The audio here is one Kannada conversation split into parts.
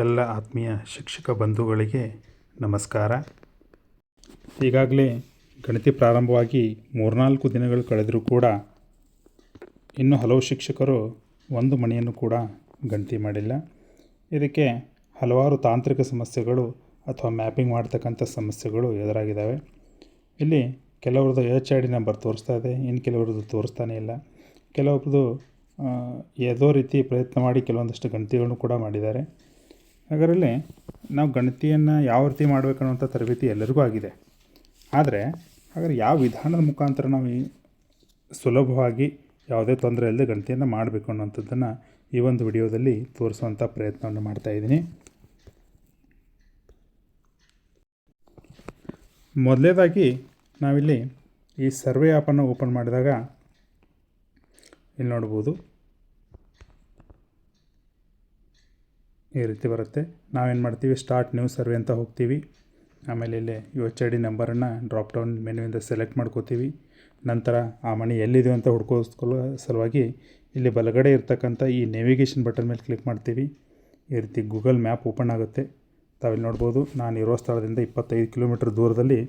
ಎಲ್ಲ ಆತ್ಮೀಯ ಶಿಕ್ಷಕ ಬಂಧುಗಳಿಗೆ ನಮಸ್ಕಾರ. ಈಗಾಗಲೇ ಗಣತಿ ಪ್ರಾರಂಭವಾಗಿ ಮೂರ್ನಾಲ್ಕು ದಿನಗಳು ಕಳೆದರೂ ಕೂಡ ಇನ್ನೂ ಹಲವು ಶಿಕ್ಷಕರು ಒಂದು ಮನೆಯನ್ನು ಕೂಡ ಗಣತಿ ಮಾಡಿಲ್ಲ. ಇದಕ್ಕೆ ಹಲವಾರು ತಾಂತ್ರಿಕ ಸಮಸ್ಯೆಗಳು ಅಥವಾ ಮ್ಯಾಪಿಂಗ್ ಮಾಡ್ತಕ್ಕಂಥ ಸಮಸ್ಯೆಗಳು ಎದುರಾಗಿದ್ದಾವೆ. ಇಲ್ಲಿ ಕೆಲವ್ರದ್ದು ಎಚ್ ಐ ಡಿ ನಂಬರ್ ತೋರಿಸ್ತಾ ಇದೆ, ಇನ್ನು ಕೆಲವ್ರದ್ದು ತೋರಿಸ್ತಾನೇ ಇಲ್ಲ. ಕೆಲವೊಬ್ರದ್ದು ಯಾವುದೋ ರೀತಿ ಪ್ರಯತ್ನ ಮಾಡಿ ಕೆಲವೊಂದಷ್ಟು ಗಣತಿಗಳನ್ನು ಕೂಡ ಮಾಡಿದ್ದಾರೆ. ಅದರಲ್ಲಿ ನಾವು ಗಣತಿಯನ್ನು ಯಾವ ರೀತಿ ಮಾಡಬೇಕು ಅನ್ನುವಂಥ ತರಬೇತಿ ಎಲ್ಲರಿಗೂ ಆಗಿದೆ. ಆದರೆ ಹಾಗಾದ್ರೆ ಯಾವ ವಿಧಾನದ ಮುಖಾಂತರ ನಾವು ಈ ಸುಲಭವಾಗಿ ಯಾವುದೇ ತೊಂದರೆ ಇಲ್ಲದೆ ಗಣತಿಯನ್ನು ಮಾಡಬೇಕು ಅನ್ನೋಂಥದ್ದನ್ನು ಈ ಒಂದು ವಿಡಿಯೋದಲ್ಲಿ ತೋರಿಸುವಂಥ ಪ್ರಯತ್ನವನ್ನು ಮಾಡ್ತಾಯಿದ್ದೀನಿ ಮೊದಲನೇದಾಗಿ ನಾವಿಲ್ಲಿ ಈ ಸರ್ವೆ ಆ್ಯಪನ್ನು ಓಪನ್ ಮಾಡಿದಾಗ ಇಲ್ಲಿ ನೋಡ್ಬೋದು. ಈ ರೀತಿ ಬರುತ್ತೆ. ನಾವೇನು ಮಾಡ್ತೀವಿ? ಸ್ಟಾರ್ಟ್ ನ್ಯೂ ಸರ್ವೆ ಅಂತ ಹೋಗ್ತೀವಿ. ಆಮೇಲೆ ಇಲ್ಲಿ ಯು ಎಚ್ ಐ ಡಿ ನಂಬರನ್ನು ಡ್ರಾಪ್ ಡೌನ್ ಮೆನುವಿಂದ ಸೆಲೆಕ್ಟ್ ಮಾಡ್ಕೋತೀವಿ. ನಂತರ ಆ ಮನೆ ಎಲ್ಲಿದೆ ಅಂತ ಹುಡ್ಕೋಸ್ಕೊಳ್ಳೋ ಸಲುವಾಗಿ ಇಲ್ಲಿ ಬಲಗಡೆ ಇರ್ತಕ್ಕಂಥ ಈ ನೇವಿಗೇಷನ್ ಬಟನ್ ಮೇಲೆ ಕ್ಲಿಕ್ ಮಾಡ್ತೀವಿ. ಈ ರೀತಿ ಗೂಗಲ್ ಮ್ಯಾಪ್ ಓಪನ್ ಆಗುತ್ತೆ. ತಾವಿಲ್ಲಿ ನೋಡ್ಬೋದು, ನಾನು ಇರೋ ಸ್ಥಳದಿಂದ ಇಪ್ಪತ್ತೈದು ಕಿಲೋಮೀಟ್ರ್ ದೂರದಲ್ಲಿ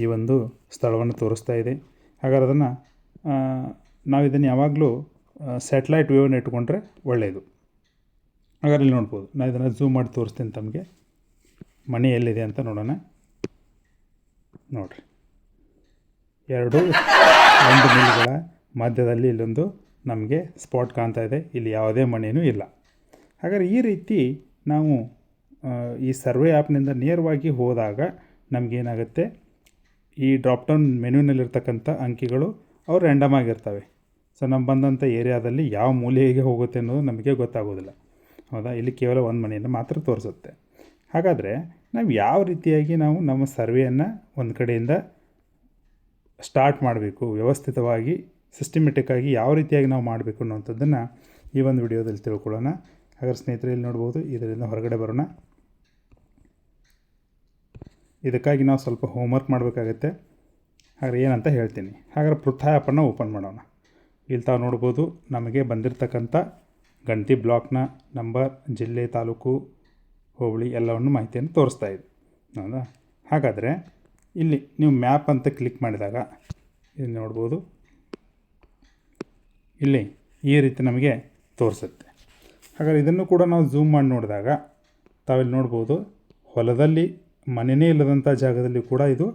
ಈ ಒಂದು ಸ್ಥಳವನ್ನು ತೋರಿಸ್ತಾ ಇದೆ. ಹಾಗಾದ್ರೆ ಅದನ್ನು ನಾವು ಇದನ್ನು ಯಾವಾಗಲೂ ಸ್ಯಾಟಲೈಟ್ ವ್ಯೂವನ್ನು ಇಟ್ಕೊಂಡ್ರೆ ಒಳ್ಳೆಯದು ಹಾಗಾದ್ರೆ ಇಲ್ಲಿ ನೋಡ್ಬೋದು. ನಾನು ಇದನ್ನು ಝೂಮ್ ಮಾಡಿ ತೋರಿಸ್ತೀನಿ ತಮಗೆ. ಮನೆ ಎಲ್ಲಿದೆ ಅಂತ ನೋಡೋಣ. ನೋಡಿರಿ. ಎರಡು, ಒಂದು ಮಿಲ್ಗಳ ಮಧ್ಯದಲ್ಲಿ ಇಲ್ಲೊಂದು ನಮಗೆ ಸ್ಪಾಟ್ ಕಾಣ್ತಾ ಇದೆ. ಇಲ್ಲಿ ಯಾವುದೇ ಮನೆಯೂ ಇಲ್ಲ. ಹಾಗಾದ್ರೆ ಈ ರೀತಿ ನಾವು ಈ ಸರ್ವೆ ಆ್ಯಪ್ನಿಂದ ನೇರವಾಗಿ ಹೋದಾಗ ನಮಗೇನಾಗುತ್ತೆ ಈ ಡ್ರಾಪ್ ಡೌನ್ ಮೆನ್ಯೂನಲ್ಲಿರ್ತಕ್ಕಂಥ ಅಂಕಿಗಳು ಅವು ರ್ಯಾಂಡಮ್ ಆಗಿರ್ತವೆ. ಸೊ ನಮ್ಮ ಬಂದಂಥ ಏರಿಯಾದಲ್ಲಿ ಯಾವ ಮೂಲೆಗೆ ಹೋಗುತ್ತೆ ಅನ್ನೋದು ನಮಗೆ ಗೊತ್ತಾಗೋದಿಲ್ಲ. ಹೌದಾ? ಇಲ್ಲಿ ಕೇವಲ ಒಂದು ಮನೆಯನ್ನು ಮಾತ್ರ ತೋರಿಸುತ್ತೆ. ಹಾಗಾದರೆ ನಾವು ಯಾವ ರೀತಿಯಾಗಿ ನಾವು ನಮ್ಮ ಸರ್ವೆಯನ್ನು ಒಂದು ಕಡೆಯಿಂದ ಸ್ಟಾರ್ಟ್ ಮಾಡಬೇಕು, ವ್ಯವಸ್ಥಿತವಾಗಿ ಸಿಸ್ಟಮೆಟಿಕ್ಕಾಗಿ ಯಾವ ರೀತಿಯಾಗಿ ನಾವು ಮಾಡಬೇಕು ಅನ್ನೋವಂಥದ್ದನ್ನು ಈ ಒಂದು ವಿಡಿಯೋದಲ್ಲಿ ತಿಳ್ಕೊಳ್ಳೋಣ. ಹಾಗಾದ್ರೆ ಸ್ನೇಹಿತರೆ, ಇಲ್ಲಿ ನೋಡ್ಬೋದು, ಇದರಿಂದ ಹೊರಗಡೆ ಬರೋಣ. ಇದಕ್ಕಾಗಿ ನಾವು ಸ್ವಲ್ಪ ಹೋಮ್ವರ್ಕ್ ಮಾಡಬೇಕಾಗತ್ತೆ. ಹಾಗಾದ್ರೆ ಏನಂತ ಹೇಳ್ತೀನಿ. ಹಾಗಾದ್ರೆ ಪೃಥಾ ಆ್ಯಪನ್ನು ಓಪನ್ ಮಾಡೋಣ. ಇಲ್ಲಿ ತಾವು ನೋಡ್ಬೋದು, ನಮಗೆ ಬಂದಿರತಕ್ಕಂಥ ಗಣತಿ ಬ್ಲಾಕ್ನ ನಂಬರ್, ಜಿಲ್ಲೆ, ತಾಲೂಕು, ಹೋಬಳಿ ಎಲ್ಲವನ್ನು ಮಾಹಿತಿಯನ್ನು ತೋರಿಸ್ತಾ ಇದೆ. ಹೌದಾ? ಹಾಗಾದರೆ ಇಲ್ಲಿ ನೀವು ಮ್ಯಾಪ್ ಅಂತ ಕ್ಲಿಕ್ ಮಾಡಿದಾಗ ಇಲ್ಲಿ ನೋಡ್ಬೋದು. ಇಲ್ಲಿ ಈ ರೀತಿ ನಮಗೆ ತೋರಿಸುತ್ತೆ. ಹಾಗಾದ್ರೆ ಇದನ್ನು ಕೂಡ ನಾವು ಝೂಮ್ ಮಾಡಿ ನೋಡಿದಾಗ ತಾವಿಲ್ಲಿ ನೋಡ್ಬೋದು, ಹೊಲದಲ್ಲಿ ಮನೆಯೇ ಇಲ್ಲದಂಥ ಜಾಗದಲ್ಲಿ ಕೂಡ ಇದು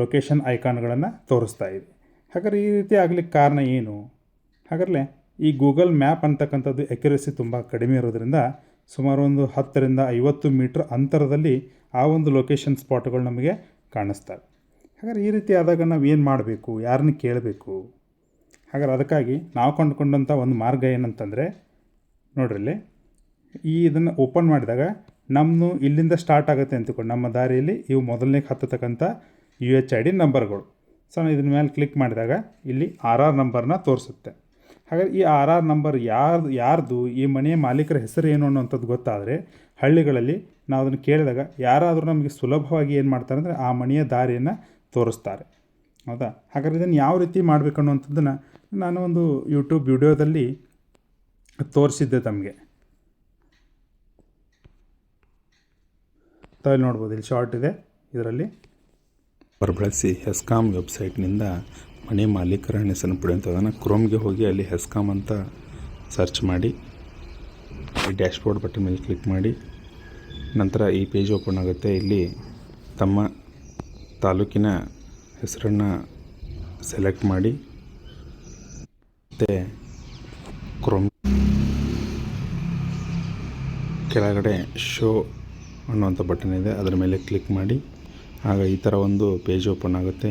ಲೊಕೇಶನ್ ಐಕಾನ್ಗಳನ್ನು ತೋರಿಸ್ತಾ ಇದೆ. ಹಾಗಾದ್ರೆ ಈ ರೀತಿ ಆಗಲಿಕ್ಕೆ ಕಾರಣ ಏನು? ಹಾಗಾದ್ರೆ ಈ ಗೂಗಲ್ ಮ್ಯಾಪ್ ಅಂತಕ್ಕಂಥದ್ದು ಎಕ್ಯುರಸಿ ತುಂಬ ಕಡಿಮೆ ಇರೋದ್ರಿಂದ ಸುಮಾರು ಒಂದು ಹತ್ತರಿಂದ ಐವತ್ತು ಮೀಟ್ರ್ ಅಂತರದಲ್ಲಿ ಆ ಒಂದು ಲೊಕೇಶನ್ ಸ್ಪಾಟ್ಗಳು ನಮಗೆ ಕಾಣಿಸ್ತವೆ. ಹಾಗಾದ್ರೆ ಈ ರೀತಿ ಆದಾಗ ನಾವು ಏನು ಮಾಡಬೇಕು? ಯಾರನ್ನ ಕೇಳಬೇಕು? ಹಾಗಾದ್ರೆ ಅದಕ್ಕಾಗಿ ನಾವು ಕಂಡುಕೊಂಡಂಥ ಒಂದು ಮಾರ್ಗ ಏನಂತಂದರೆ ನೋಡ್ರಲ್ಲಿ ಈ ಇದನ್ನು ಓಪನ್ ಮಾಡಿದಾಗ ನಮ್ಮನ್ನು ಇಲ್ಲಿಂದ ಸ್ಟಾರ್ಟ್ ಆಗುತ್ತೆ ಅಂತಕೊಂಡು ನಮ್ಮ ದಾರಿಯಲ್ಲಿ ಇವು ಮೊದಲನೇ ಹತ್ತತಕ್ಕಂಥ ಯು ಎಚ್ ಐ ಡಿ ನಂಬರ್ಗಳು ಸೊ ನಾನು ಇದ್ರ ಮೇಲೆ ಕ್ಲಿಕ್ ಮಾಡಿದಾಗ ಇಲ್ಲಿ ಆರ್ ಆರ್ ನಂಬರ್ನ ತೋರಿಸುತ್ತೆ. ಹಾಗಾಗಿ ಈ ಆರ್ ಆರ್ ನಂಬರ್ ಯಾರ್ದು ಯಾರ್ದು, ಈ ಮನೆಯ ಮಾಲೀಕರ ಹೆಸರು ಏನು ಅನ್ನೋಂಥದ್ದು ಗೊತ್ತಾದರೆ ಹಳ್ಳಿಗಳಲ್ಲಿ ನಾವು ಅದನ್ನು ಕೇಳಿದಾಗ ಯಾರಾದರೂ ನಮಗೆ ಸುಲಭವಾಗಿ ಏನು ಮಾಡ್ತಾರೆ ಅಂದರೆ ಆ ಮನೆಯ ದಾರಿಯನ್ನು ತೋರಿಸ್ತಾರೆ. ಹೌದಾ? ಹಾಗಾದ್ರೆ ಇದನ್ನು ಯಾವ ರೀತಿ ಮಾಡಬೇಕು ಅನ್ನುವಂಥದ್ದನ್ನು ನಾನು ಒಂದು ಯೂಟ್ಯೂಬ್ ವಿಡಿಯೋದಲ್ಲಿ ತೋರಿಸಿದ್ದೆ ತಮಗೆ. ತಾವಿಲ್ಲಿ ನೋಡ್ಬೋದು, ಇಲ್ಲಿ ಶಾರ್ಟ್ ಇದೆ. ಇದರಲ್ಲಿ ಬಳಸಿ ಹೆಸ್ಕಾಮ್ ವೆಬ್ಸೈಟ್ನಿಂದ ಮನೆ ಮಾಲೀಕರ ಹೆಸರನ್ನು ಪಡೆಯುವಂಥದ್ದನ್ನು ಕ್ರೋಮ್ಗೆ ಹೋಗಿ ಅಲ್ಲಿ ಹೆಸ್ಕಾಮ್ ಅಂತ ಸರ್ಚ್ ಮಾಡಿ ಡ್ಯಾಶ್ಬೋರ್ಡ್ ಬಟನ್ ಮೇಲೆ ಕ್ಲಿಕ್ ಮಾಡಿ, ನಂತರ ಈ ಪೇಜ್ ಓಪನ್ ಆಗುತ್ತೆ. ಇಲ್ಲಿ ತಮ್ಮ ತಾಲೂಕಿನ ಹೆಸರನ್ನು ಸೆಲೆಕ್ಟ್ ಮಾಡಿ, ಮತ್ತು ಕ್ರೋಮ್ ಕೆಳಗಡೆ ಶೋ ಅನ್ನುವಂಥ ಬಟನ್ ಇದೆ. ಅದರ ಮೇಲೆ ಕ್ಲಿಕ್ ಮಾಡಿ, ಆಗ ಈ ಥರ ಒಂದು ಪೇಜ್ ಓಪನ್ ಆಗುತ್ತೆ.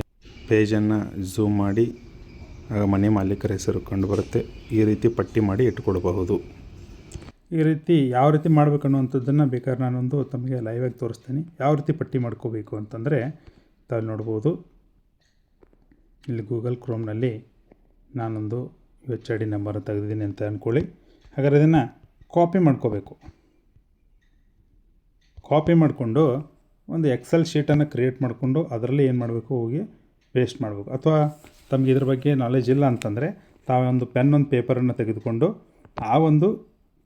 ಪೇಜನ್ನು ಝೂಮ್ ಮಾಡಿ, ಆಗ ಮನೆ ಮಾಲೀಕರ ಹೆಸರು ಕಂಡುಬರುತ್ತೆ ಈ ರೀತಿ ಪಟ್ಟಿ ಮಾಡಿ ಇಟ್ಕೊಳ್ಬಹುದು ಈ ರೀತಿ ಯಾವ ರೀತಿ ಮಾಡಬೇಕು ಅನ್ನುವಂಥದ್ದನ್ನು ಬೇಕಾದ್ರೆ ನಾನೊಂದು ತಮಗೆ ಲೈವಾಗಿ ತೋರಿಸ್ತೀನಿ. ಯಾವ ರೀತಿ ಪಟ್ಟಿ ಮಾಡ್ಕೋಬೇಕು ಅಂತಂದರೆ ತಾವು ನೋಡ್ಬೋದು. ಇಲ್ಲಿ ಗೂಗಲ್ ಕ್ರೋಮ್ನಲ್ಲಿ ನಾನೊಂದು U H I D number ತೆಗೆದಿದ್ದೀನಿ ಅಂತ ಅಂದ್ಕೊಳ್ಳಿ ಹಾಗಾದ್ರೆ ಇದನ್ನು ಕಾಪಿ ಮಾಡ್ಕೋಬೇಕು. ಕಾಪಿ ಮಾಡಿಕೊಂಡು ಒಂದು ಎಕ್ಸೆಲ್ ಶೀಟನ್ನು ಕ್ರಿಯೇಟ್ ಮಾಡಿಕೊಂಡು ಅದರಲ್ಲಿ ಏನು ಮಾಡಬೇಕು ಹೋಗಿ ಪೇಸ್ಟ್ ಮಾಡಬೇಕು. ಅಥವಾ ತಮಗೆ ಇದ್ರ ಬಗ್ಗೆ ನಾಲೆಜ್ ಇಲ್ಲ ಅಂತಂದರೆ ಒಂದು ಪೆನ್ ಒಂದು ಪೇಪರನ್ನು ತೆಗೆದುಕೊಂಡು ಆ ಒಂದು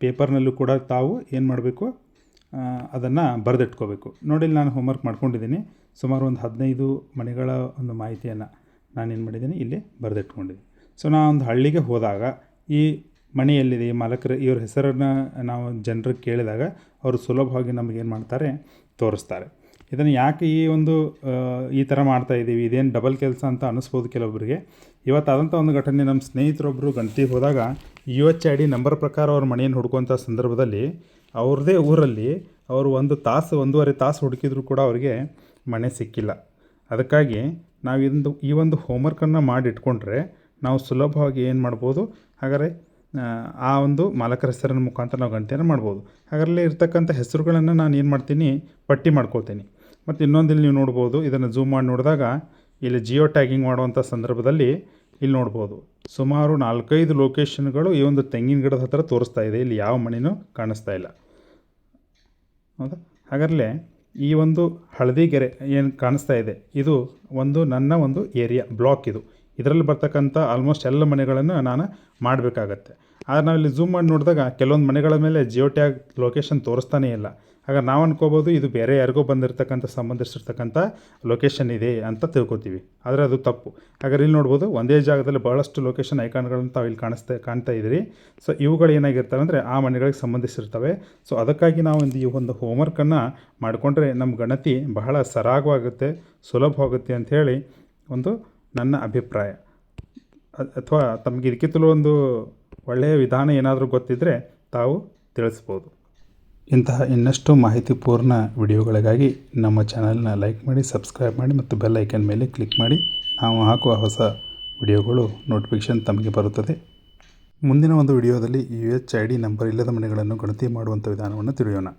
ಪೇಪರ್ನಲ್ಲೂ ಕೂಡ ತಾವು ಏನು ಮಾಡಬೇಕು? ಅದನ್ನು ಬರೆದಿಟ್ಕೋಬೇಕು. ನೋಡಿ ನಾನು ಹೋಮ್ವರ್ಕ್ ಮಾಡ್ಕೊಂಡಿದ್ದೀನಿ. ಸುಮಾರು ಒಂದು ಹದಿನೈದು ಮನೆಗಳ ಒಂದು ಮಾಹಿತಿಯನ್ನು ನಾನೇನು ಮಾಡಿದ್ದೀನಿ? ಇಲ್ಲಿ ಬರೆದಿಟ್ಕೊಂಡಿದ್ದೀನಿ. ಸೊ ನಾ ಒಂದು ಹಳ್ಳಿಗೆ ಹೋದಾಗ ಈ ಮನೆ ಎಲ್ಲಿದೆ ಈ ಮಾಲಕರು, ಇವ್ರ ಹೆಸರನ್ನು ನಾವು ಜನರಿಗೆ ಕೇಳಿದಾಗ ಅವರು ಸುಲಭವಾಗಿ ನಮಗೇನು ಮಾಡ್ತಾರೆ? ತೋರಿಸ್ತಾರೆ. ಇದನ್ನು ಯಾಕೆ ಈ ಒಂದು ಈ ಥರ ಮಾಡ್ತಾ ಇದ್ದೀವಿ? ಇದೇನು ಡಬಲ್ ಕೆಲಸ ಅಂತ ಅನ್ನಿಸ್ಬೋದು ಕೆಲವೊಬ್ಬರಿಗೆ ಇವತ್ತು ಆದಂಥ ಒಂದು ಘಟನೆ ನಮ್ಮ ಸ್ನೇಹಿತರೊಬ್ಬರು ಗಣತಿಗೆ ಹೋದಾಗ U H I D number ಪ್ರಕಾರ ಅವ್ರ ಮನೆಯನ್ನು ಹುಡ್ಕೋಂಥ ಸಂದರ್ಭದಲ್ಲಿ ಅವ್ರದ್ದೇ ಊರಲ್ಲಿ ಅವರು ಒಂದು ತಾಸು ಒಂದೂವರೆ ತಾಸು ಹುಡುಕಿದ್ರು ಕೂಡ ಅವರಿಗೆ ಮನೆ ಸಿಕ್ಕಿಲ್ಲ. ಅದಕ್ಕಾಗಿ ನಾವು ಇದೊಂದು ಈ ಒಂದು ಹೋಮ್ವರ್ಕನ್ನು ಮಾಡಿ ಇಟ್ಕೊಂಡ್ರೆ ನಾವು ಸುಲಭವಾಗಿ ಏನು ಮಾಡ್ಬೋದು? ಹಾಗಾದರೆ ಆ, ಒಂದು ಮಾಲಕರ ಹೆಸರಿನ ಮುಖಾಂತರ ನಾವು ಗಂಟೆಯನ್ನು ಮಾಡ್ಬೋದು. ಹಾಗರಲ್ಲಿ ಇರ್ತಕ್ಕಂಥ ಹೆಸರುಗಳನ್ನು ನಾನು ಏನು ಮಾಡ್ತೀನಿ? ಪಟ್ಟಿ ಮಾಡ್ಕೊಳ್ತೀನಿ. ಮತ್ತು ಇನ್ನೊಂದಿಲ್ಲಿ ನೀವು ನೋಡ್ಬೋದು, ಇದನ್ನು ಝೂಮ್ ಮಾಡಿ ನೋಡಿದಾಗ ಇಲ್ಲಿ ಜಿಯೋ ಟ್ಯಾಗಿಂಗ್ ಮಾಡುವಂಥ ಸಂದರ್ಭದಲ್ಲಿ ಇಲ್ಲಿ ನೋಡ್ಬೋದು. ಸುಮಾರು ನಾಲ್ಕೈದು ಲೊಕೇಶನ್ಗಳು ಈ ಒಂದು ತೆಂಗಿನ ಗಿಡದ ಹತ್ರ ತೋರಿಸ್ತಾ ಇದೆ. ಇಲ್ಲಿ ಯಾವ ಮಣಿನೂ ಕಾಣಿಸ್ತಾ ಇಲ್ಲ. ಹೌದಾ? ಹಾಗರಲೆ ಈ ಒಂದು ಹಳದಿಗೆರೆ ಏನು ಕಾಣಿಸ್ತಾ ಇದೆ? ಇದು ಒಂದು ನನ್ನ ಒಂದು ಏರಿಯಾ ಬ್ಲಾಕ್ ಇದು. ಇದರಲ್ಲಿ ಬರ್ತಕ್ಕಂಥ ಆಲ್ಮೋಸ್ಟ್ ಎಲ್ಲ ಮನೆಗಳನ್ನು ನಾನು ಮಾಡಬೇಕಾಗತ್ತೆ. ಆದರೆ ನಾವಿಲ್ಲಿ ಝೂಮ್ ಮಾಡಿ ನೋಡಿದಾಗ ಕೆಲವೊಂದು ಮನೆಗಳ ಮೇಲೆ ಜಿಯೋ ಟ್ಯಾಗ್ ಲೊಕೇಶನ್ ತೋರಿಸ್ತಾನೇ ಇಲ್ಲ. ಹಾಗಾಗಿ ನಾವು ಅನ್ಕೋಬೋದು ಇದು ಬೇರೆ ಯಾರಿಗೋ ಬಂದಿರತಕ್ಕಂಥ, ಸಂಬಂಧಿಸಿರ್ತಕ್ಕಂಥ ಲೊಕೇಶನ್ ಇದೆ ಅಂತ ತಿಳ್ಕೊತೀವಿ. ಆದರೆ ಅದು ತಪ್ಪು. ಹಾಗಾದ್ರೆ ಇಲ್ಲಿ ನೋಡ್ಬೋದು ಒಂದೇ ಜಾಗದಲ್ಲಿ ಭಾಳಷ್ಟು ಲೊಕೇಶನ್ ಐಕಾನ್ಗಳನ್ನು ತಾವು ಇಲ್ಲಿ ಕಾಣಿಸ್ತಾ, ಕಾಣ್ತಾ ಇದ್ದೀರಿ. ಸೊ ಇವುಗಳು ಏನಾಗಿರ್ತವೆ ಅಂದರೆ ಆ ಮನೆಗಳಿಗೆ ಸಂಬಂಧಿಸಿರ್ತವೆ. ಸೊ ಅದಕ್ಕಾಗಿ ನಾವು ಒಂದು ಈ ಒಂದು ಹೋಮ್ವರ್ಕನ್ನು ಮಾಡಿಕೊಂಡ್ರೆ ನಮ್ಮ ಗಣತಿ ಬಹಳ ಸರಾಗವಾಗುತ್ತೆ ಸುಲಭವಾಗುತ್ತೆ ಅಂಥೇಳಿ ಒಂದು ನನ್ನ ಅಭಿಪ್ರಾಯ. ಅಥವಾ ತಮಗೆ ಇದಕ್ಕಿಂತಲೂ ಒಂದು ಒಳ್ಳೆಯ ವಿಧಾನ ಏನಾದರೂ ಗೊತ್ತಿದ್ದರೆ ತಾವು ತಿಳಿಸ್ಬೋದು. ಇಂತಹ ಇನ್ನಷ್ಟು ಮಾಹಿತಿಪೂರ್ಣ ವಿಡಿಯೋಗಳಿಗಾಗಿ ನಮ್ಮ ಚಾನಲ್ನ ಲೈಕ್ ಮಾಡಿ, ಸಬ್ಸ್ಕ್ರೈಬ್ ಮಾಡಿ ಮತ್ತು ಬೆಲ್ ಐಕನ್ ಮೇಲೆ ಕ್ಲಿಕ್ ಮಾಡಿ. ನಾವು ಹಾಕುವ ಹೊಸ ವಿಡಿಯೋಗಳು ನೋಟಿಫಿಕೇಷನ್ ತಮಗೆ ಬರುತ್ತದೆ. ಮುಂದಿನ ಒಂದು ವಿಡಿಯೋದಲ್ಲಿ U H I D number ಇಲ್ಲದ ಮನೆಗಳನ್ನು ಗಣತಿ ಮಾಡುವಂಥ ವಿಧಾನವನ್ನು ತಿಳಿಯೋಣ.